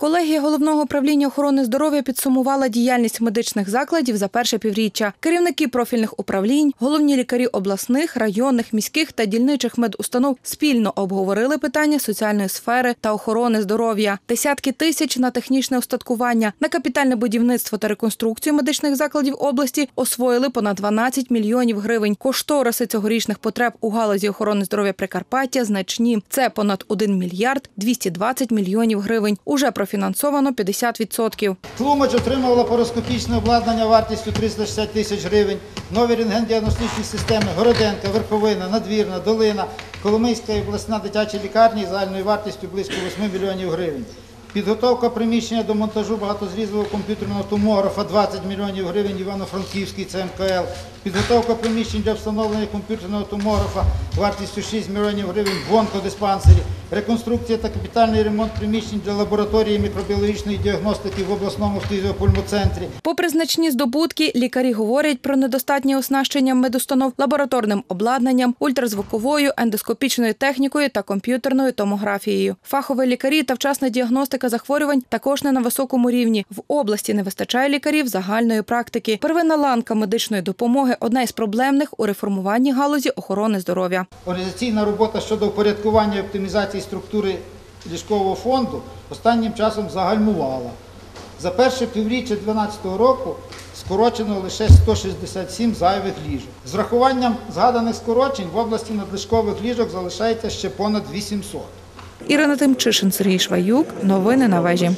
Колегія головного управління охорони здоров'я підсумувала діяльність медичних закладів за перше півріччя. Керівники профільних управлінь, головні лікарі обласних, районних, міських та дільничих медустанов спільно обговорили питання соціальної сфери та охорони здоров'я. Десятки тисяч на технічне устаткування, на капітальне будівництво та реконструкцію медичних закладів області освоїли понад 12 мільйонів гривень. Кошториси цьогорічних потреб у галузі охорони здоров'я Прикарпаття значні. Це понад 1 мільярд 220 мільйонів гривень. Уже профінансовано 50%. Тлумач отримав лапароскопічне обладнання вартістю 360 тисяч гривень, нові рентген-діагностичні системи Городенка, Верховина, Надвірна, Долина, Коломийська і обласна дитяча лікарні загальною вартістю близько 8 мільйонів гривень. Підготовка приміщення до монтажу багатозрізового комп'ютерного томографа 20 мільйонів гривень Івано-Франківський ЦМКЛ. Підготовка приміщень для встановлення комп'ютерного томографа вартістю 6 мільйонів гривень в онкодиспансері. Реконструкція та капітальний ремонт приміщень для лабораторії мікробіологічної діагностики в обласному фтизіопульмоцентрі. Попри значні здобутки, лікарі говорять про недостатнє оснащення медустанов лабораторним обладнанням, ультразвуковою, ендоскопічною технікою та комп'ютерною томографією. Фахові лікарі та вчасна діагностика захворювань також не на високому рівні. В області не вистачає лікарів загальної практики. Первинна ланка медичної допомоги одна із проблемних у реформуванні галузі охорони здоров'я. Організаційна робота щодо упорядкування і оптимізації структури ліжкового фонду останнім часом загальмувала. За перше півріччя 2012 року скорочено лише 167 зайвих ліжок. З врахуванням згаданих скорочень в області надлишкових ліжок залишається ще понад 800. Ірина Тимчишин, Сергій Шваюк. Новини на вежі.